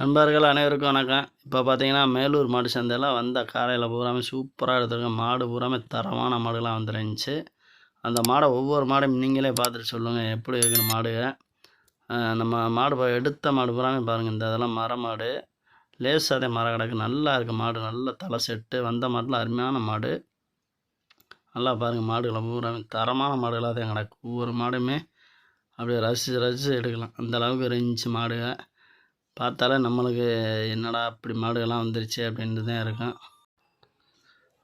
நண்பர்கள் அனைவருக்கும் வணக்கம். இப்போ பார்த்தீங்கன்னா மேலூர் மாடு சந்தையில் வந்த காலையில் பூராமே சூப்பராக எடுத்துருக்கோம் மாடு பூராமே தரமான மாடுகளாக வந்துருந்துச்சு. அந்த மாடை ஒவ்வொரு மாடையும் நீங்களே பார்த்துட்டு சொல்லுங்கள் எப்படி இருக்குன்னு மாடுக. நம்ம மாடு எடுத்த மாடு பூராமே பாருங்கள் இந்த இதெல்லாம் மர மாடு. அதே மரம் கிடக்கு நல்லா இருக்குது மாடு நல்ல தலை செட்டு வந்த மாட்டில் அருமையான மாடு. நல்லா பாருங்கள் மாடுகளை பூராமே தரமான மாடுகளாக தான் கிடக்கு ஒவ்வொரு மாடுமே அப்படியே ரசித்து ரசித்து எடுக்கலாம். அந்த அளவுக்கு இருந்துச்சு மாடுகள் பார்த்தாலே நம்மளுக்கு என்னடா இப்படி மாடுகள்லாம் வந்துருச்சு அப்படின்ட்டு தான் இருக்கும்.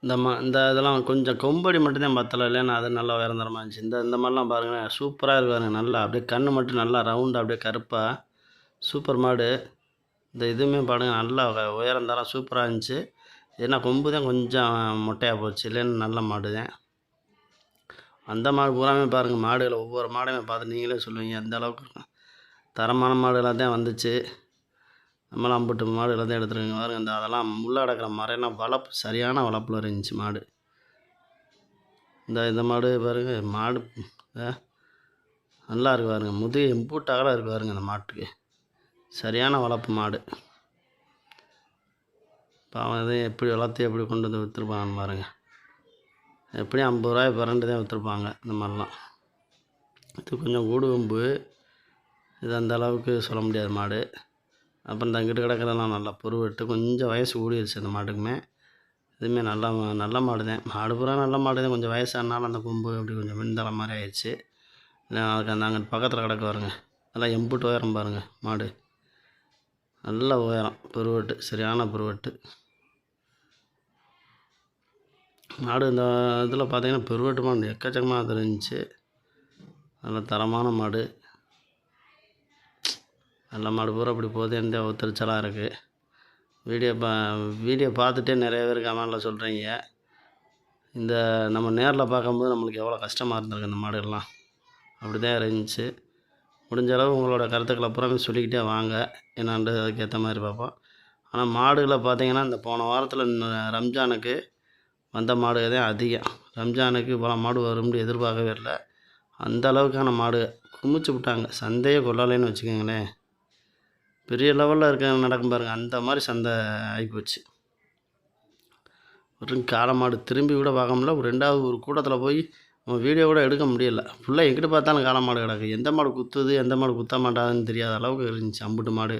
இந்த மா இந்த இதெல்லாம் கொஞ்சம் கொம்படி மட்டும்தான் பத்தலை இல்லைன்னா அது நல்லா உயர்ந்தரமாக இருந்துச்சு. இந்த இந்த மாதிரிலாம் பாருங்கள் சூப்பராக இருக்கு நல்லா அப்படியே கண் மட்டும் நல்லா ரவுண்டாக அப்படியே கருப்பாக சூப்பர் மாடு. இந்த இதுவுமே பாருங்க நல்லா உ- சூப்பராக இருந்துச்சு. ஏன்னா கொம்பு தான் கொஞ்சம் மொட்டையாக போச்சு இல்லைன்னு நல்ல மாடு தான். அந்த மாடு பூராமே பாருங்கள் மாடுகளை ஒவ்வொரு மாடையுமே பார்த்து நீங்களே சொல்லுவீங்க அந்த அளவுக்கு தரமான மாடுகளாக தான் வந்துச்சு. நம்மளாம் அம்புட்டு மாடு எல்லாத்தையும் எடுத்துருக்கோங்க. பாருங்க இந்த அதெல்லாம் உள்ளே அடக்கிற மரம் வளர்ப்பு சரியான வளர்ப்பில் இருந்துச்சு மாடு. இந்த இந்த மாடு பாருங்க மாடு நல்லா இருக்கு பாருங்க. முதுகு எம்பூட்டாகலாம் இருக்கு பாருங்க இந்த மாட்டுக்கு. சரியான வளர்ப்பு மாடு. பாவம் எதையும் எப்படி வளர்த்து எப்படி கொண்டு வந்து விற்றுருப்பாங்கன்னு பாருங்கள் எப்படியும் ஐம்பது ரூபாய் பிறண்டு தான் விற்றுருப்பாங்க இந்த மாதிரிலாம். இது கொஞ்சம் கூடு வம்பு. இது அந்த அளவுக்கு சொல்ல முடியாது மாடு. அப்புறம் தங்கிட்டு கிடக்கிறதெல்லாம் நல்லா பொருவெட்டு கொஞ்சம் வயசு கூடிருச்சு அந்த மாட்டுக்குமே. இதுவுமே நல்லா மா- நல்ல மாடு தான் மாடு பூரா நல்ல மாடு தான் கொஞ்சம் வயசானாலும் அந்த கொம்பு அப்படி கொஞ்சம் மின்தலை மாதிரி ஆயிடுச்சு. அதுக்கு அந்த அங்கே பக்கத்தில் கிடக்க வருங்க நல்லா எம்புட்டு உயரம் பாருங்கள் மாடு. நல்ல உயரம் பெருவெட்டு சரியான பெருவெட்டு. மாடு இந்த இதில் பார்த்தீங்கன்னா பெருவட்டு மாடு எக்கச்சக்கமாக தெரிஞ்சிச்சு. இருந்துச்சு நல்ல தரமான மாடு. நல்ல மாடு பூரா அப்படி போகுது எந்த ஒத்துழைச்சலாக இருக்குது வீடியோ பா வீடியோ பார்த்துட்டே நிறைய பேர் கமெண்டில் சொல்கிறீங்க இந்த நம்ம நேரில் பார்க்கும்போது நம்மளுக்கு எவ்வளோ கஷ்டமாக இருந்திருக்கு இந்த மாடுகள்லாம். அப்படி தான் இருந்துச்சு. முடிஞ்ச அளவு உங்களோட கருத்துக்களை பூராமே சொல்லிக்கிட்டே வாங்க. என்னான்றது அதுக்கேற்ற மாதிரி பார்ப்போம். ஆனால் மாடுகளை பார்த்திங்கன்னா இந்த போன வாரத்தில் ரம்ஜானுக்கு வந்த மாடுகள் தான் அதிகம். ரம்ஜானுக்கு இவ்வளோ மாடு வரும்னு எதிர்பார்க்கவே இல்லை. அந்த அளவுக்கான மாடு குமிச்சு விட்டாங்க. சந்தையே கொள்ளலைன்னு வச்சுக்கோங்களேன். பெரிய லெவலில் இருக்க நடக்கும் பாருங்கள் அந்த மாதிரி சந்தை ஆகிப்போச்சு. ஒரு காளை மாடு திரும்பி கூட பார்க்க முடியல. ஒரு ரெண்டாவது ஒரு கூட்டத்தில் போய் நம்ம வீடியோ கூட எடுக்க முடியல. ஃபுல்லாக எங்கிட்ட பார்த்தாலும் காளை மாடு கிடக்கு. எந்த மாடு குத்துது எந்த மாடு குத்த மாட்டாதுன்னு தெரியாத அளவுக்கு இருந்துச்சு அம்புட்டு மாடு.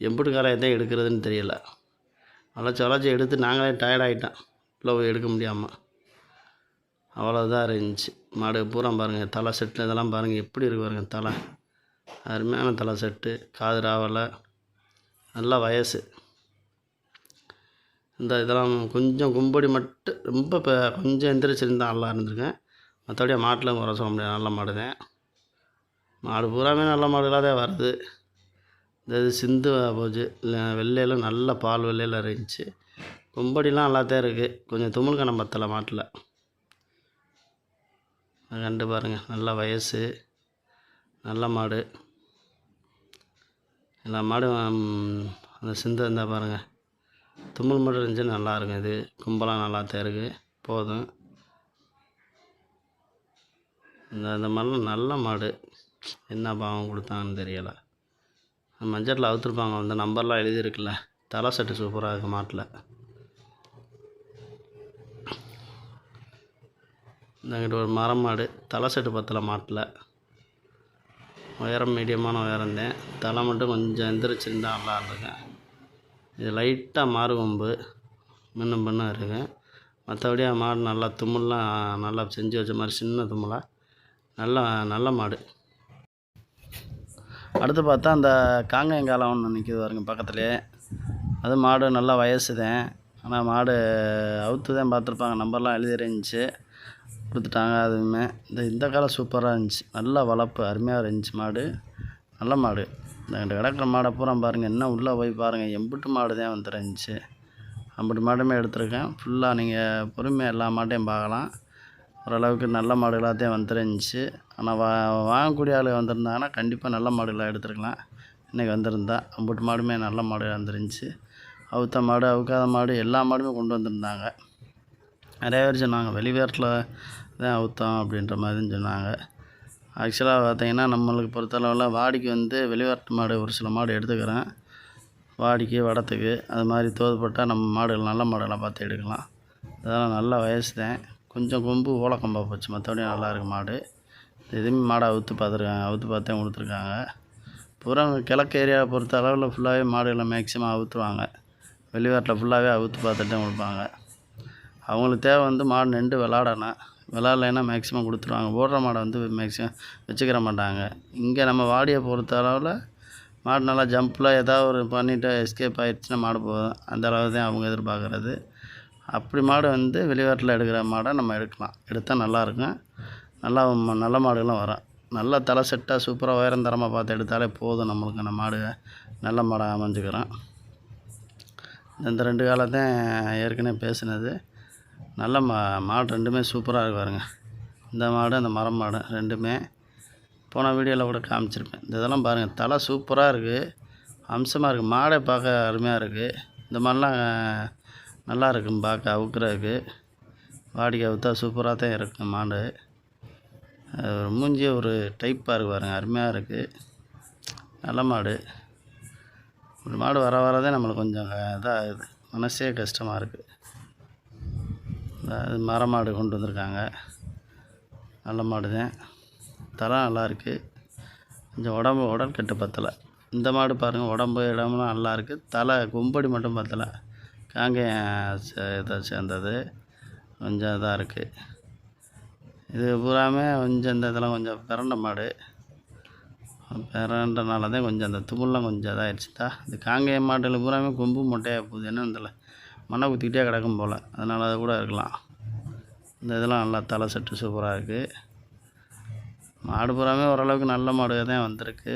எம்புட்டு காலையை எடுக்கிறதுன்னு தெரியல. அழைச்சி அழைச்சி எடுத்து நாங்களே டயர்ட் ஆகிட்டோம் ஃபுல்லாக போய் எடுக்க முடியாமல் அவ்வளோதான் இருந்துச்சு. மாடு பூரா பாருங்கள் தலை செட்டில் இதெல்லாம் பாருங்கள் எப்படி இருக்கு பாருங்கள் தலை. அருமையான தலை செட்டு காது ராவலை நல்ல வயசு. இந்த இதெல்லாம் கொஞ்சம் கும்படி மட்டும் ரொம்ப இப்போ கொஞ்சம் எந்திரிச்சிருந்தான் நல்லா இருந்திருக்கேன் மற்றபடியே மாட்டில் குறை சொல்ல முடியாது நல்ல மாடு தான் மாடு பூராமே நல்ல மாடுகளாக தான் வருது இந்த இது சிந்து போச்சு. வெள்ளையில வெள்ளையில் நல்ல பால் வெள்ளையில் இருந்துச்சு. கும்படிலாம் நல்லா தான் இருக்குது கொஞ்சம் தும்மல் கணம் பத்தலை மாட்டில். கண்டு பாருங்கள் நல்ல வயசு. நல்ல மாடு. எல்லா மாடும் அந்த சிந்து இருந்தால் பாருங்கள் தும்மல் மட்டும் இருந்துச்சு நல்லா இருக்கும் இது. கும்பலாக நல்லா தான் இருக்குது போதும். இந்த அந்த மாதிரிலாம் நல்ல மாடு. என்ன பாவம் கொடுத்தாங்கன்னு தெரியலை. மஞ்சட்டில் அவுத்துருப்பாங்க. அந்த நம்பர்லாம் எழுதியிருக்குல்ல. தலை சட்டு சூப்பராக இருக்குது மாட்டில். இந்தாங்கிட்ட ஒரு மரம் மாடு. தலை சட்டு பத்தலை மாட்டில். உயரம் மீடியமான உயரம் தான். தலை மட்டும் கொஞ்சம் எந்திரிச்சிருந்தா நல்லா இருந்திருக்கும் இது லைட்டாக மாறு கொம்பு. மின்னும் பின்னும் இருக்கு. மற்றபடி மாடு நல்லா தும்முலாம் நல்லா செஞ்சு வச்ச மாதிரி சின்ன தும்முலாக நல்ல நல்ல மாடு. அடுத்து பார்த்தா அந்த காங்காயங்காலம் ஒன்று நிற்கிது பாருங்க பக்கத்துலேயே அது மாடு நல்லா வயசு தான் ஆனால் மாடு அவுத்து தான் பார்த்துருப்பாங்க நம்பர்லாம் எழுதிருந்துச்சு கொடுத்துட்டாங்க அதுவுமே. இந்த இந்த காலம் சூப்பராக இருந்துச்சு. நல்லா வளர்ப்பு அருமையாக இருந்துச்சு மாடு. நல்ல மாடு. இந்த ரெண்டு கிடக்கிற மாடை பூரா பாருங்கள் என்ன உள்ளே போய் பாருங்கள் எம்புட்டு மாடு தான் வந்துருந்துச்சு அம்புட்டு மாடுமே எடுத்திருக்கேன். ஃபுல்லாக நீங்கள் பொறுமையாக எல்லா மாட்டையும் பார்க்கலாம். ஓரளவுக்கு நல்ல மாடுகளாக தான் வந்துருந்துச்சு ஆனால் வா வாங்கக்கூடிய ஆள் வந்திருந்தாங்கன்னா கண்டிப்பாக நல்ல மாடுகளாக எடுத்துருக்கலாம். இன்றைக்கி வந்திருந்தா அம்புட்டு மாடுமே நல்ல மாடு வந்துருந்துச்சு. அவுத்த மாடு அவுக்காத மாடு எல்லா மாடுமே கொண்டு வந்திருந்தாங்க. நிறைய பேர் சொன்னாங்க வெளிவேட்டில் தான் அவுத்தோம் அப்படின்ற மாதிரி சொன்னாங்க. ஆக்சுவலாக பார்த்தீங்கன்னா நம்மளுக்கு பொறுத்தளவில் வாடிக்கு வந்து வெளிவாட்டு மாடு ஒரு சில மாடு எடுத்துக்கிறேன். வாடிக்கு வடத்துக்கு. அது மாதிரி தோதுப்பட்டால் நம்ம மாடுகள் நல்ல மாடுகளாக பார்த்து எடுக்கலாம். அதெல்லாம் நல்ல வயசு தான் கொஞ்சம் கொம்பு ஓலக்கம்பாக போச்சு. மற்றபடி நல்லாயிருக்கு மாடு. எதுவுமே மாடை அவுத்து பார்த்துருக்காங்க. அவுத்து பார்த்தே கொடுத்துருக்காங்க. பூரா கிழக்கு ஏரியாவை பொறுத்த அளவில் ஃபுல்லாகவே மாடுகளை மேக்ஸிமம் அவுத்துருவாங்க. வெளிவாட்டில் ஃபுல்லாகவே அவுத்து பார்த்துட்டு கொடுப்பாங்க. அவங்களுக்கு தேவை வந்து மாடு நின்று விளாடணும். விளாட்லைன்னா மேக்ஸிமம் கொடுத்துருவாங்க. ஓடுற மாடை வந்து மேக்ஸிமம் வச்சுக்கிற மாட்டாங்க. இங்கே நம்ம வாடியை பொறுத்த அளவில் மாடு நல்லா ஜம்பில் ஏதாவது ஒரு பண்ணிவிட்டு எஸ்கேப் ஆகிடுச்சுன்னா மாடு போதும். அந்த அளவு தான் அவங்க எதிர்பார்க்குறது. அப்படி மாடு வந்து வெளிநாட்டில் எடுக்கிற மாடை நம்ம எடுக்கலாம். எடுத்தால் நல்லாயிருக்கும் நல்லா நல்ல மாடுகளும் வரும். நல்லா தலை செட்டாக சூப்பராக உயரம் தரமாக பார்த்து எடுத்தாலே போதும் நம்மளுக்கு அந்த மாடு. நல்ல மாடாக அமைஞ்சுக்கிறோம். இந்த ரெண்டு காலத்தையும் ஏற்கனவே பேசினது. நல்ல மா மாடு ரெண்டுமே சூப்பராக இருக்கு பாருங்க. இந்த மாடு அந்த மரம் மாடு ரெண்டுமே. போன வீடியோவில் கூட காமிச்சிருப்பேன். இந்த இதெல்லாம் பாருங்கள் தலை சூப்பராக இருக்குது அம்சமாக இருக்குது மாடை பார்க்க அருமையாக இருக்குது இந்த மாதிரிலாம் நல்லா இருக்கும் பார்க்க அவுக்குறதுக்கு. வாடிக்கை அவுத்தா சூப்பராக தான் இருக்கும் மாடு. ஒரு மூஞ்சி ஒரு டைப்பாக இருக்கு பாருங்க அருமையாக இருக்குது நல்ல மாடு. ஒரு மாடு வர வரதே நம்மளுக்கு கொஞ்சம் இதாகுது. மனசே கஷ்டமாக இருக்குது மரமாடு கொண்டு வந்திருக்காங்க. நல்ல மாடு தான் தலை நல்லா இருக்குது கொஞ்சம் உடம்பு உடல் கெட்டு பத்தலை. இந்த மாடு பாருங்கள் உடம்பு இடம்லாம் நல்லா இருக்குது தலை கும்படி மட்டும் பத்தலை. காங்கேயம் சே- இதை சேர்ந்தது. கொஞ்சம் இதாக இருக்குது இது பூராமே கொஞ்சம் இந்த இதெல்லாம் கொஞ்சம் பிறண்ட மாடு. பிறண்டனால தான் கொஞ்சம் அந்த துமுல்லாம் கொஞ்சம் இதாகிடுச்சு தான் இந்த காங்கேயம் மாட்டில் பூராமே கொம்பு மொட்டையாக போகுது. என்ன இதில் மண்ணை குத்திக்கிட்டே கிடக்கும் போல். அதனால் அது கூட இருக்கலாம். இந்த இதெல்லாம் நல்லா தலை செட்டு சூப்பராக இருக்குது மாடு பூராமே ஓரளவுக்கு நல்ல மாடு தான் வந்திருக்கு.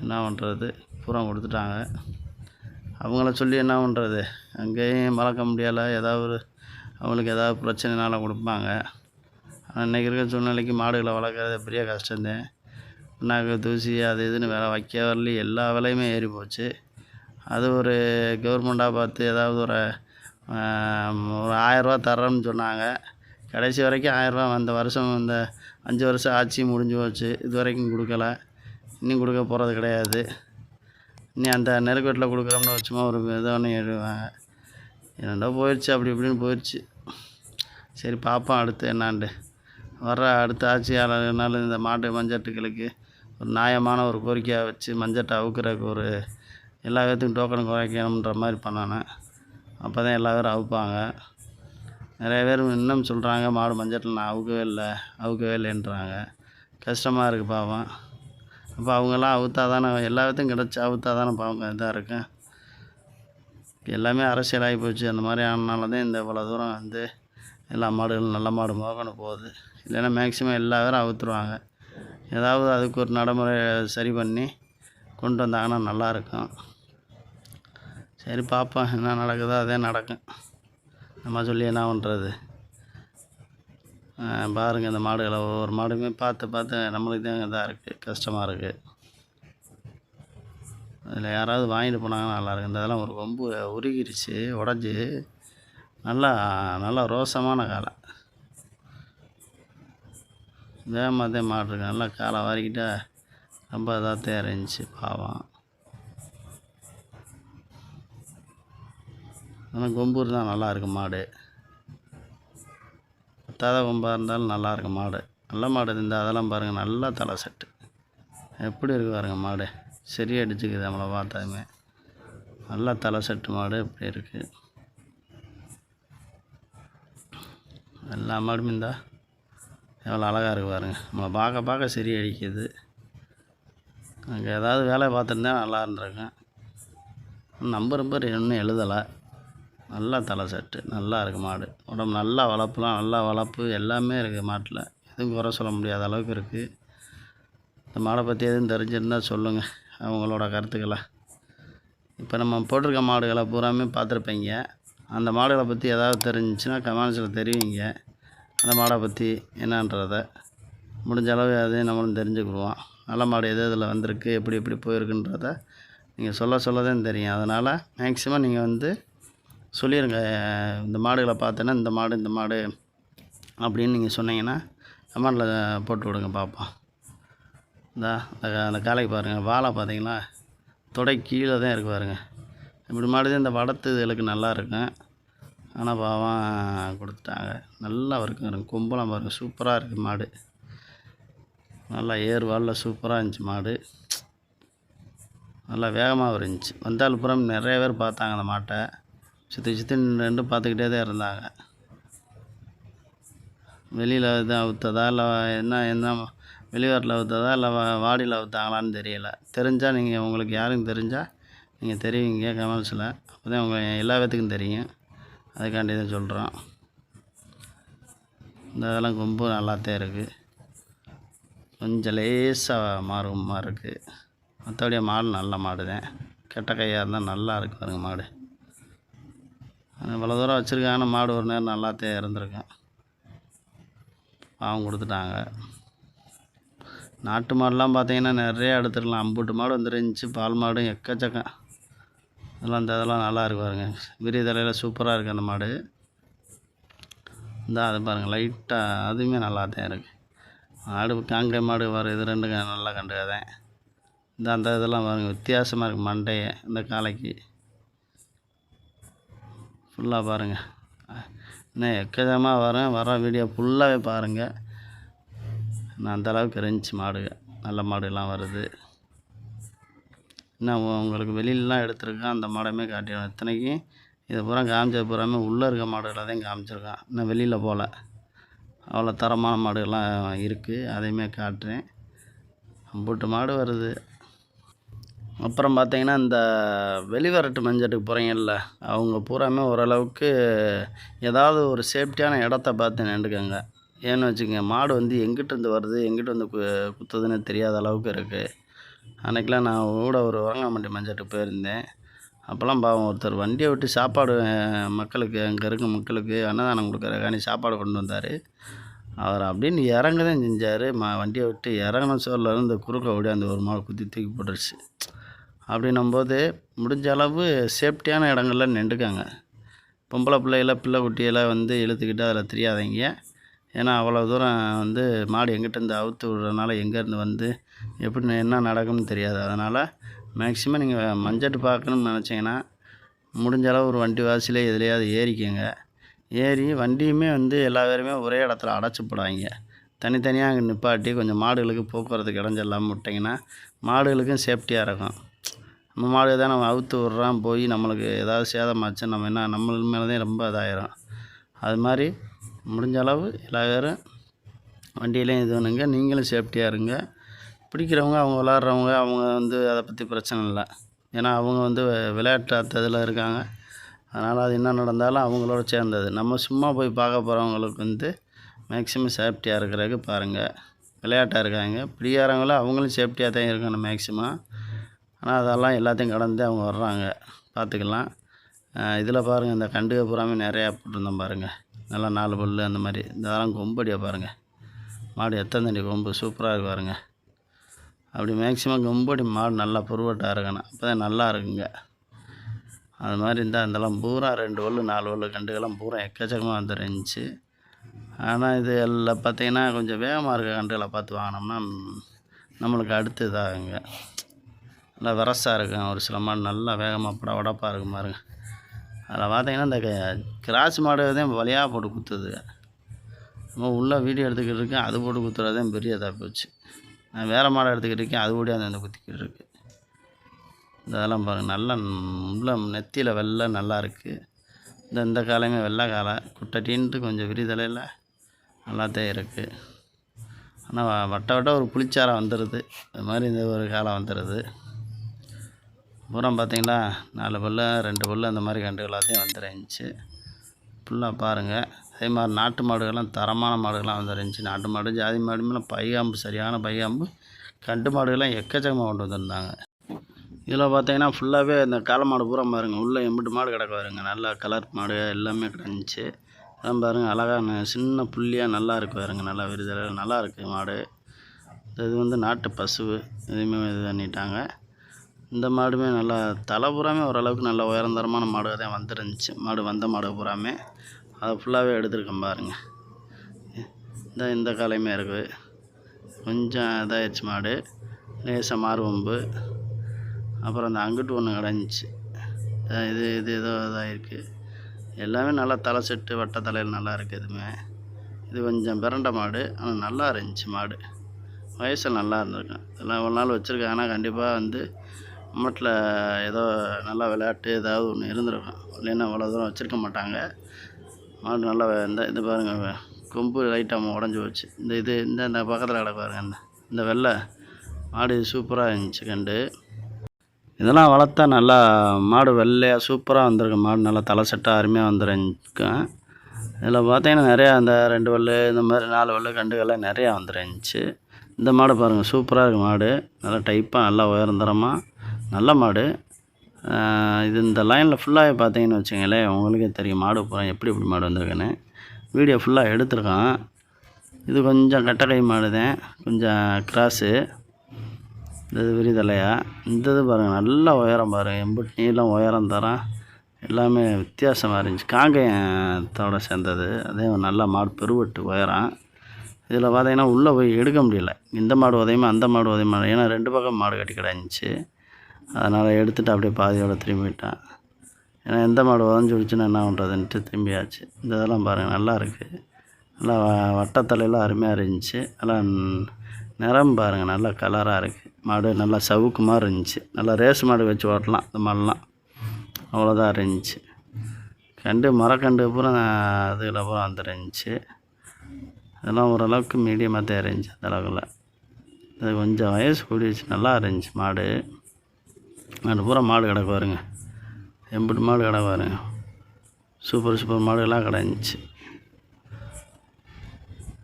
என்ன பண்ணுறது பூரா கொடுத்துட்டாங்க. அவங்கள சொல்லி என்ன பண்ணுறது அங்கேயும் வளர்க்க முடியலை. ஏதாவது ஒரு அவங்களுக்கு ஏதாவது பிரச்சனைனால கொடுப்பாங்க. ஆனால் இன்றைக்கி இருக்கிற சூழ்நிலைக்கு மாடுகளை வளர்க்குறது பெரிய கஷ்டந்தேன் பின்னாக்கு தூசி அது இதுன்னு வேலை வைக்க வரல எல்லா விலையுமே ஏறி போச்சு. அது ஒரு கவர்மெண்ட்டாக பார்த்து ஏதாவது ஒரு ஒரு ஆயரூவா தர்றோம்னு சொன்னாங்க. கடைசி வரைக்கும் ஆயரூவா அந்த வருஷம் இந்த அஞ்சு வருஷம் ஆட்சி முடிஞ்சு போச்சு. இது வரைக்கும் கொடுக்கல. இன்னும் கொடுக்க போகிறது கிடையாது. இனி அந்த நெருக்கட்டில் கொடுக்குறோம்னு வச்சுமா ஒரு இதை ஒன்று எழுதுவாங்க. என்னடா போயிடுச்சு அப்படி இப்படின்னு போயிடுச்சு. சரி பார்ப்போம் அடுத்து என்னான்ட்டு வர்ற அடுத்த ஆட்சியாளர்னால இந்த மாட்டு மஞ்சட்டுகளுக்கு ஒரு நியாயமான ஒரு கோரிக்கையாக வச்சு மஞ்சட்டை அவுக்கிறதுக்கு ஒரு எல்லா பேர்த்துக்கும் டோக்கன் குறைக்கணுன்ற மாதிரி பண்ணணும் அப்போ தான் எல்லா பேரும் அவுப்பாங்க. நிறைய பேர் இன்னும் சொல்கிறாங்க மாடு மஞ்சட்டில் நான் அவுக்கவே இல்லை அவுக்கவே இல்லைன்றாங்க. கஷ்டமாக இருக்குது பாவம். அப்போ அவங்கெல்லாம் அவுத்தா தானே எல்லா விதத்தையும் கிடச்சி அவுத்தா தானே பாவம் இதாக இருக்கும் எல்லாமே அரசியலாகி போச்சு. அந்த மாதிரி ஆனனால தான் இந்த இவ்வளோ தூரம் வந்து எல்லா மாடுகளும் நல்ல மாடு மோகன போகுது. இல்லைன்னா மேக்ஸிமம் எல்லா பேரும் அவுத்துருவாங்க. ஏதாவது அதுக்கு ஒரு நடைமுறை சரி பண்ணி கொண்டு வந்தாங்கன்னா நல்லாயிருக்கும் சரி பார்ப்போம் என்ன நடக்குதோ அதே நடக்கும். நம்ம சொல்லி என்ன பண்ணுறது பாருங்கள் இந்த மாடுகளை ஒவ்வொரு மாடுமே பார்த்து பார்த்து நம்மளுக்கு தான் இதாக இருக்குது கஷ்டமாக இருக்குது அதில் யாராவது வாங்கிட்டு போனாங்கன்னா நல்லாயிருக்கும் இந்த இதெல்லாம் ஒரு கொம்பு உருகிருச்சு உடஞ்சி நல்லா நல்லா ரோசமான காலை. இதே மாதிரி மாடு இருக்கு. நல்லா காலை வாரிக்கிட்டால் ரொம்ப இதாக தான் இருந்துச்சு பாவம். ஆனால் கொம்பு இருந்தால் நல்லா இருக்கும் மாடு. பத்தாத கொம்பாக இருந்தாலும் நல்லா மாடு. நல்ல மாடு இருந்தால் அதெல்லாம் பாருங்கள் நல்லா தலை செட்டு எப்படி இருக்கு பாருங்கள் மாடு. சரி அடிச்சுக்குது நம்மளை பார்த்தாலுமே. நல்லா தலை செட்டு மாடு இப்படி இருக்குது எல்லா மாடுமே இருந்தா எவ்வளோ அழகாக இருக்கு பாருங்க. நம்மளை பார்க்க பார்க்க சரி அடிக்குது. அங்கே ஏதாவது வேலை பார்த்துருந்தா நல்லா இருந்திருக்கும். நம்பர் நம்பர் இன்னும் எழுதலை. நல்லா தலை செட்டு நல்லா இருக்குது மாடு. உடம்பு நல்லா வளர்ப்புலாம் நல்லா வளர்ப்பு எல்லாமே இருக்குது மாட்டில். எதுவும் குறை சொல்ல முடியாத அளவுக்கு இருக்குது இந்த மாடை பற்றி எதுவும் தெரிஞ்சிருந்தால் சொல்லுங்கள் அவங்களோட கருத்துக்களை. இப்போ நம்ம போட்டிருக்க மாடுகளை பூராமே பார்த்துருப்பீங்க. அந்த மாடுகளை பற்றி ஏதாவது தெரிஞ்சுச்சுன்னா கமெண்ட்ஸில் தெரிவிங்க. அந்த மாடை பற்றி என்னன்றத. முடிஞ்ச அளவு அதையும் நம்மளும் தெரிஞ்சுக்கிடுவோம். நல்ல மாடு எது இதில் வந்திருக்கு எப்படி எப்படி போயிருக்குன்றத நீங்கள் சொல்ல சொல்ல தான் தெரியும். அதனால் மேக்ஸிமம் நீங்கள் வந்து சொல்லிடுங்க இந்த மாடுகளை பார்த்தோன்னா இந்த மாடு இந்த மாடு அப்படின்னு நீங்கள் சொன்னீங்கன்னா கமெண்டில் போட்டு விடுங்க பார்ப்போம் இந்தா அந்த அந்த காளைக்கு பாருங்கள் வாழை பார்த்தீங்களா? தொடை கீழே தான் இருக்கு பாருங்கள் இப்படி மாடு இந்த வடத்து இதுகளுக்கு நல்லா இருக்கும் ஆனால் பாவம் கொடுத்துட்டாங்க. நல்லா இருக்குங்க கும்பலம் பாருங்க. சூப்பராக இருக்குது மாடு. நல்லா ஏர் வாலில் சூப்பராக இருந்துச்சு மாடு. நல்லா வேகமாக இருந்துச்சு. வந்தால் புறம் நிறைய பேர் பார்த்தாங்க அந்த மாட்டை. சுற்றி சுற்றி நின்று பார்த்துக்கிட்டே தான் இருந்தாங்க. வெளியில் தான் அவுத்ததா இல்லை என்ன என்ன வெளியூரில் அவுத்ததா இல்லை வாடியில் அவுத்தாங்களான்னு தெரியல. தெரிஞ்சால் நீங்கள் உங்களுக்கு யாருக்கும் தெரிஞ்சால் நீங்கள் தெரிவிங்க கமெண்ட்ஸில் அப்போ தான் உங்கள் எல்லா பேத்துக்கும் தெரியும். அதுக்காண்டி தான் சொல்கிறோம் இந்த இதெல்லாம் கொம்பு நல்லாத்தான் இருக்குது கொஞ்சம் லேசாக மாறுமா இருக்குது மற்றபடியே மாடு நல்ல மாடு தான் கெட்ட கையாக இருந்தால் நல்லா இருக்கு பாருங்கள் மாடு. இவ்வளோ தூரம் வச்சுருக்காங்க. மாடு ஒரு நேரம் நல்லாத்தான் இறந்துருக்கேன் பாவம் கொடுத்துட்டாங்க. நாட்டு மாடுலாம் பார்த்தீங்கன்னா நிறைய எடுத்துருக்கலாம் அம்புட்டு மாடு வந்துருந்துச்சு. பால் மாடும் எக்கச்சக்கம். இதெல்லாம் இந்த இதெல்லாம் நல்லா இருக்கு பாருங்க. விரிய தலையில் சூப்பராக இருக்குது அந்த மாடு. இந்த அது பாருங்கள் லைட்டாக அதுவுமே நல்லா தான் இருக்குது ஆடு காங்கை மாடு வர இது ரெண்டு நல்லா கண்டுக்காதேன். இந்த அந்த இதெல்லாம் பாருங்கள் வித்தியாசமாக இருக்குது மண்டையை. இந்த காலைக்கு ஃபுல்லாக பாருங்கள் இன்னும் எக்கச்சமாக வரேன் வர வீடியோ ஃபுல்லாகவே பாருங்கள் நான் அந்தளவுக்கு இருந்துச்சு மாடுங்க நல்ல மாடுலாம் வருது. இன்னும் உங்களுக்கு வெளியிலலாம் எடுத்திருக்கேன். அந்த மாடமே காட்டிடுவேன் இத்தனைக்கும் இதை பூரா காமிச்சது பூராமே உள்ளே இருக்க மாடுகளை தான் காமிச்சிருக்கான். இன்னும் வெளியில் போகல. அவ்வளோ தரமான மாடுகள்லாம் இருக்குது அதையுமே காட்டுறேன். அம்புட்டு மாடு வருது. அப்புறம் பார்த்தீங்கன்னா இந்த வெளிவரட்டு மஞ்சட்டுக்கு போகிறீங்கல்ல அவங்க பூராமே ஓரளவுக்கு ஏதாவது ஒரு சேஃப்டியான இடத்த பார்த்து நின்றுக்கோங்க. ஏன்னு வச்சுக்கோங்க மாடு வந்து எங்கிட்டருந்து வருது எங்கிட்ட வந்து கு குத்துதுன்னு தெரியாத அளவுக்கு இருக்குது அன்றைக்கெலாம் நான் கூட ஒரு வரங்காமட்டி மஞ்சட்டுக்கு போயிருந்தேன். அப்போல்லாம் பாவம் ஒருத்தர் வண்டியை விட்டு சாப்பாடு மக்களுக்கு அங்கே இருக்க மக்களுக்கு அன்னதானம் கொடுக்குறக்காண்டி சாப்பாடு கொண்டு வந்தார். அவர் அப்படின்னு இறங்க தான் செஞ்சார். ம வண்டியை விட்டு இறங்கின சோரில் இருந்து குறுக்க ஓடி அந்த ஒரு மாடு குத்தி தூக்கி போட்டுருச்சு. அப்படின்னும்போது முடிஞ்ச அளவு சேஃப்டியான இடங்கள்ல நின்றுக்காங்க. பொம்பளை பிள்ளைகள பிள்ளை குட்டியெல்லாம் வந்து இழுத்துக்கிட்டு அதில் தெரியாதீங்க. ஏன்னா அவ்வளோ தூரம் வந்து மாடு எங்கிட்டேருந்து அவுத்து விடுறதுனால எங்கேருந்து வந்து எப்படி என்ன நடக்கும்னு தெரியாது. அதனால் மேக்ஸிமம் நீங்கள் மஞ்சட்டு பார்க்கணும்னு நினச்சிங்கன்னா முடிஞ்ச அளவு ஒரு வண்டி வாசிலே எதுலையாவது ஏறிக்கங்க. ஏறி வண்டியுமே வந்து எல்லா பேருமே ஒரே இடத்துல அடைச்சி போடுவாங்க தனித்தனியாக அங்கே நிப்பாட்டி கொஞ்சம் மாடுகளுக்கு போக்குவரத்துக்கு இடைஞ்சல் இல்லாமல் விட்டிங்கன்னா மாடுகளுக்கும் சேஃப்டியாக இருக்கும். நம்ம மாடு தான் நம்ம அவுத்து விட்றான் போய் நம்மளுக்கு ஏதாவது சேதமாச்சு நம்ம என்ன நம்ம மேலே தான் ரொம்ப இதாயிரும். அது மாதிரி முடிஞ்ச அளவு எல்லா பேரும் வண்டியிலையும் இது பண்ணுங்க நீங்களும் சேஃப்டியாக இருங்க. பிடிக்கிறவங்க அவங்க விளாட்றவங்க அவங்க வந்து அதை பற்றி பிரச்சனை இல்லை. ஏன்னா அவங்க வந்து விளையாட்டு இதில் இருக்காங்க. அதனால் அது என்ன நடந்தாலும் அவங்களோட சேர்ந்தது நம்ம சும்மா போய் பார்க்க போகிறவங்களுக்கு வந்து மேக்ஸிமம் சேஃப்டியாக இருக்கிறதுக்கு பாருங்கள் விளையாட்டாக இருக்காங்க. பிடிக்காரங்களும் அவங்களும் சேஃப்டியாக தான் இருக்கணும் மேக்ஸிமம் ஆனால் அதெல்லாம் எல்லாத்தையும் கடந்து அவங்க வர்றாங்க. பார்த்துக்கலாம். இதில் பாருங்கள் இந்த கண்டுக பூராமே நிறையா போட்டிருந்தோம் பாருங்கள் நல்லா நாலு பல்லு அந்த மாதிரி. இதெல்லாம் கொம்படியாக பாருங்கள் மாடு எத்தனை தண்ணி கொம்பு? சூப்பராக இருக்கு பாருங்க. அப்படி மேக்ஸிமம் கொம்படி மாடு நல்லா புருவட்டாக இருக்கணும். அப்போ தான் நல்லா இருக்குங்க. அது மாதிரி இருந்தால் இதெல்லாம் பூரா ரெண்டு பல்லு நாலு பல்லு கண்டுகள்லாம் பூரா எக்கச்சக்கமாக வந்துருந்துச்சு. ஆனால் இது எல்லாம் பார்த்தீங்கன்னா கொஞ்சம் வேகமாக இருக்க கண்டுகளை பார்த்து வாங்கினோம்னா நம்மளுக்கு அடுத்து இதாகுங்க. நல்லா விரசாக இருக்கும். ஒரு சில மாடு நல்லா வேகமாக பட உடப்பாக இருக்கும் பாருங்கள் அதில் பார்த்தீங்கன்னா இந்த க- கிராஸ் மாடு தான் வழியாக போட்டு குத்துது. நம்ம உள்ளே வீடியோ எடுத்துக்கிட்டு இருக்கேன். அது போட்டு குத்துறது தான் பெரிய இதாக போச்சு. நான் வேறு மாடை எடுத்துக்கிட்டு இருக்கேன். அது ஓடி அந்த குத்திக்கிட்டு இருக்கு. இதெல்லாம் பாருங்கள் நல்லா உள்ள நெத்தியில் வெள்ளை நல்லா இருக்குது இந்த இந்த காலமே வெள்ளை காலை. குட்டட்டின்ட்டு கொஞ்சம் விரிதலையில் நல்லாத்தான் இருக்குது ஆனால் வட்ட வட்ட ஒரு புளிச்சாரம் வந்துடுது அது மாதிரி இந்த ஒரு காலம் வந்துடுது பூரம் பார்த்திங்களா நாலு பல்லு ரெண்டு பல்லு அந்த மாதிரி கண்டு எல்லாத்தையும் வந்துருந்துச்சு. ஃபுல்லாக பாருங்கள் அதே மாதிரி நாட்டு மாடுகள்லாம் தரமான மாடுகள்லாம் வந்துருந்துச்சு. நாட்டு மாடு ஜாதி மாடுமெல்லாம் பைகாம்பு சரியான பைகாம்பு. கண்டு மாடுகள்லாம் எக்கச்சக்கமாக கொண்டு வந்திருந்தாங்க. இதில் பார்த்தீங்கன்னா ஃபுல்லாகவே இந்த காளை மாடு பூரா பாருங்கள் உள்ளே எம்பிட்டு மாடு கிடக்க பாருங்க. நல்லா கலர் மாடு எல்லாமே கிடந்துச்சு. அதான் பாருங்கள் அழகான சின்ன புள்ளியாக நல்லா இருக்கு பாருங்க. நல்லா விருதல் நல்லா இருக்குது மாடு. இது வந்து நாட்டு பசுவு எதுவுமே இது பண்ணிட்டாங்க. இந்த மாடுமே நல்லா தலை பூராமே ஓரளவுக்கு நல்ல உயரந்தரமான மாடு தான் வந்துருந்துச்சு. மாடு வந்த மாடு பூராமே. அதை ஃபுல்லாகவே எடுத்துருக்கேன் பாருங்கள் இந்த இந்த காலையுமே இருக்குது. கொஞ்சம் இதாகிடுச்சு மாடு. லேசாக மார்வம்பு அப்புறம் அந்த அங்கிட்டு ஒன்று கிடஞ்சிச்சு. இது இது ஏதோ இதாகிருக்கு எல்லாமே நல்லா தலை செட்டு வட்ட தலையில் நல்லா இருக்குது எதுவுமே இது கொஞ்சம் பிறண்ட மாடு. ஆனால் நல்லா இருந்துச்சு மாடு. வயசில் நல்லா இருந்திருக்கும். இதெல்லாம் ஒரு நாள் வச்சுருக்கேன் ஆனால் கண்டிப்பாக வந்து அம்மட்டில் ஏதோ நல்லா விளையாட்டு ஏதாவது ஒன்று இருந்திருக்கும். இல்லைன்னா அவ்வளோ தூரம் வச்சுருக்க மாட்டாங்க. மாடு நல்லா இந்த இது பாருங்கள் கொம்பு லைட்டாக உடஞ்சி போச்சு. இந்த இது இந்த இந்த பக்கத்தில் கடை பாருங்கள் இந்த இந்த வெள்ளை. மாடு சூப்பராக இருந்துச்சு கண்டு. இதெல்லாம் வளர்த்தா நல்லா மாடு வெள்ளையாக சூப்பராக வந்திருக்கு மாடு நல்லா தலை செட்டாக அருமையாக வந்துருந்துக்கும் இதில் பார்த்தீங்கன்னா நிறையா அந்த ரெண்டு வல்லு இந்த மாதிரி நாலு வல்லு கண்டுகள்லாம் நிறையா வந்துருந்துச்சு. இந்த மாடு பாருங்கள் சூப்பராக இருக்குது மாடு. நல்லா டைப்பாக நல்லா உயர்ந்தரமாக நல்ல மாடு. இது இந்த லைனில் ஃபுல்லாக பார்த்தீங்கன்னு வச்சுங்களேன் உங்களுக்கே தெரியும் மாடு போகிறேன் எப்படி எப்படி மாடு வந்திருக்குன்னு. வீடியோ ஃபுல்லாக எடுத்திருக்கான். இது கொஞ்சம் கட்டக்கை மாடு தான் கொஞ்சம் கிராஸு இது விரிதலையா? இந்த இது பாருங்கள் நல்லா உயரம் பாருங்கள் எம்புட்டு நீளம் உயரம் தரம் எல்லாமே வித்தியாசமாக இருந்துச்சு. காங்கேயத்தோட சேர்ந்தது அதே ஒரு நல்ல மாடு பெருவெட்டு உயரம். இதில் பார்த்தீங்கன்னா உள்ளே போய் எடுக்க முடியல. இந்த மாடு உதயமா அந்த மாடு உதயமா ஏன்னா ரெண்டு பக்கம் மாடு கட்டி கிடந்துச்சு அதனால் எடுத்துட்டு அப்படியே பாதியோட திரும்பிட்டேன் ஏன்னா எந்த மாடு உதஞ்சிடுச்சுன்னா என்ன பண்ணுறதுன்ட்டு திரும்பியாச்சு. இந்த இதெல்லாம் பாருங்கள் நல்லா இருக்குது நல்லா வ- வட்டத்தலையெல்லாம் அருமையாக இருந்துச்சு. நல்லா நிறம் பாருங்கள் நல்லா கலராக இருக்குது மாடு நல்லா சவுக்கு மாதிரி இருந்துச்சு. நல்லா ரேஸ் மாடு வச்சு ஓட்டலாம் இந்த மாடெலாம். அவ்வளோதான் இருந்துச்சு. கண்டு மரக்கண்டு அப்புறம் அதுக்கு அப்புறம் வந்துருந்துச்சு. அதெல்லாம் ஓரளவுக்கு மீடியமாக தான் இருந்துச்சு அந்த அளவுக்குள்ள அது கொஞ்சம் வயசு கூடிச்சு நல்லா இருந்துச்சு மாடு. மாடு பூரா மாடு கிடக்கு பாருங்க. எம்பிட்டு மாடு கிடக்கு பாருங்க. சூப்பர் சூப்பர் மாடுகளாக கிடந்துச்சு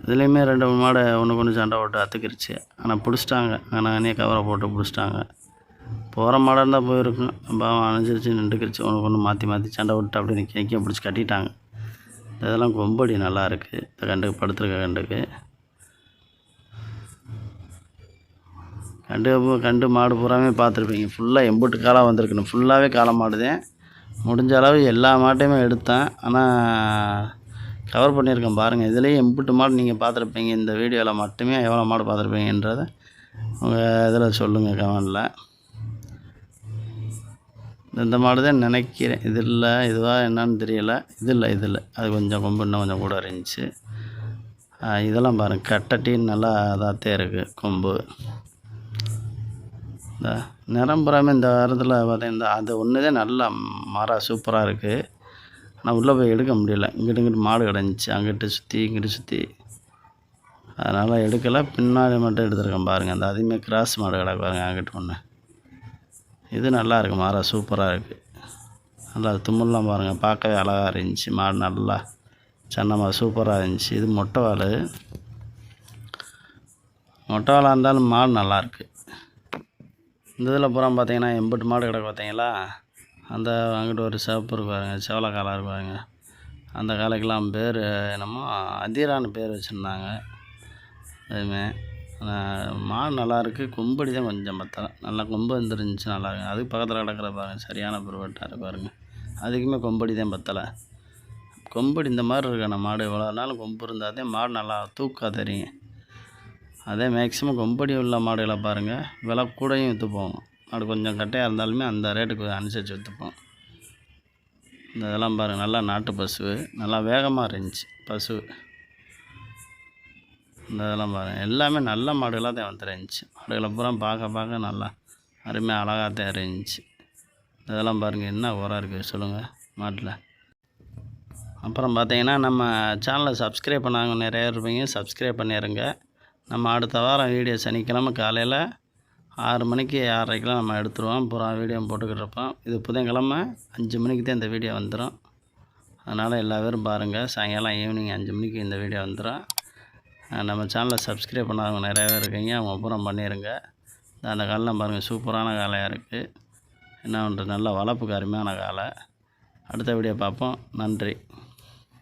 இதுலேயுமே ரெண்டு மூணு மாடை ஒன்று கொண்டு சண்டை போட்டு அத்துக்கிருச்சு. ஆனால் பிடிச்சிட்டாங்க. ஆனால் கவரை போட்டு பிடிச்சிட்டாங்க. போகிற மாடாக இருந்தால் போயிருக்கும். பாவம் அணைஞ்சிருச்சு நின்றுக்கிருச்சு. ஒன்று கொண்டு மாற்றி மாற்றி சண்டை விட்டு அப்படியே நிற்க நிற்க பிடிச்சி கட்டிட்டாங்க. இதெல்லாம் கொம்படி நல்லா இருக்குது இந்த கண்டுக்கு படுத்துருக்க கண்டுக்கு. கண்டு கண்டு மாடு பூராமே பார்த்துருப்பீங்க. ஃபுல்லாக எம்புட்டு காலாக வந்திருக்கணும். ஃபுல்லாகவே காலை மாடுதேன் முடிஞ்ச அளவு எல்லா மாட்டையுமே எடுத்தேன். ஆனால் கவர் பண்ணியிருக்கேன் பாருங்கள் இதுலேயும் எம்புட்டு மாடு நீங்கள் பார்த்துருப்பீங்க. இந்த வீடியோவில் மட்டுமே எவ்வளோ மாடு பார்த்துருப்பீங்கன்றதை உங்கள் இதில் சொல்லுங்கள் கமெண்டில். இந்த மாடு தான் நினைக்கிறேன். இது இல்லை இதுவாக என்னன்னு தெரியல. இது இல்லை இது இல்லை. அது கொஞ்சம் கொம்பு இன்னும் கொஞ்சம் கூட இருந்துச்சு. இதெல்லாம் பாருங்கள் கட்டட்டின்னு நல்லா இதாகத்தே இருக்குது கொம்பு. இந்த நிரம்புறாமே இந்த வாரத்தில் பார்த்தீங்கன்னா அது ஒன்று தான் நல்லா மரம் சூப்பராக இருக்குது ஆனால் உள்ளே போய் எடுக்க முடியல. இங்கிட்டு இங்கிட்டு மாடு கிடந்துச்சு அங்கிட்டு சுற்றி இங்கிட்டு சுற்றி அதனால் எடுக்கலை. பின்னாடி மட்டும் எடுத்துருக்கேன் பாருங்கள் அந்த அதுவுமே கிராஸ் மாடு கிடக்கு பாருங்கள் அங்கிட்டு ஒன்று இது நல்லா இருக்குது மரம் சூப்பராக இருக்குது நல்லா தும்முலாம் பாருங்கள் பார்க்கவே அழகாக இருந்துச்சு. மாடு நல்லா சன்னமாக சூப்பராக இருந்துச்சு. இது மொட்டை வால் மொட்டை வாலாக இருந்தாலும் மாடு நல்லாயிருக்கு இந்த இதில் புறம் பார்த்தீங்கன்னா எண்பட்டு மாடு கிடக்கு பார்த்தீங்களா அந்த அங்கிட்டு ஒரு சிவப்பு இருக்கு பாருங்க செவலை காலாக இருக்கு பாருங்க. அந்த காலைக்கெல்லாம் பேர் என்னமோ அதிரான்னு பேர் வச்சுருந்தாங்க. அதுவுமே மாடு நல்லாயிருக்கு கொம்படி தான் கொஞ்சம் பத்தலை நல்லா கொம்பு வந்துருந்துச்சு நல்லா அதுக்கு பக்கத்தில் கிடக்கிற பாருங்க சரியான பிரிவட்டாக இருக்கு பாருங்க. அதுக்குமே கொம்படி தான் பத்தலை. கொம்படி இந்த மாதிரி இருக்கான மாடு. எவ்வளோ நாள் கொம்பு இருந்தால் தான் மாடு நல்லா தூக்கா தெரியும். அதே மேக்ஸிமம் கொம்படி உள்ள மாடுகளை பாருங்கள் விலை கூடையும் விற்றுப்போம் மாடு கொஞ்சம் கட்டையாக இருந்தாலுமே அந்த ரேட்டுக்கு அனுசரித்து விற்றுப்போம் இந்த இதெல்லாம் பாருங்கள் நல்லா நாட்டு பசு. நல்லா வேகமாக இருந்துச்சு பசு. இந்த இதெல்லாம் பாருங்கள் எல்லாமே நல்ல மாடுகளாக தான் வந்துருந்துச்சு. மாடுகளை பூரா பார்க்க பார்க்க நல்லா அருமையாக அழகாக தான் இருந்துச்சு. இந்த இதெல்லாம் பாருங்கள் என்ன உரம் இருக்குது சொல்லுங்கள் மாட்டில். அப்புறம் பார்த்தீங்கன்னா நம்ம சேனலை சப்ஸ்கிரைப் பண்ணாங்க நிறைய இருப்பீங்க சப்ஸ்கிரைப் பண்ணிடுங்க நம்ம அடுத்த வாரம் வீடியோ சனிக்கிழமை காலையில் ஆறு மணிக்கு ஆறரைக்கெலாம் நம்ம எடுத்துருவோம். பூரா வீடியோ போட்டுக்கிட்டு இருப்போம் இது புதன்கிழமை அஞ்சு மணிக்கு தான் இந்த வீடியோ வந்துடும் அதனால் எல்லா பேரும் பாருங்கள். சாயங்காலம் ஈவினிங் அஞ்சு மணிக்கு இந்த வீடியோ வந்துடும் நம்ம சேனலை சப்ஸ்கிரைப் பண்ணாதவங்க நிறைய பேர் இருக்கீங்க. அவங்க பூரம் பண்ணிடுங்க அந்த காலெலாம் பாருங்கள். சூப்பரான காலையாக இருக்குது என்ன பண்ணுறது நல்ல வளர்ப்புக்கு அருமையான காலை. அடுத்த வீடியோ பார்ப்போம். நன்றி.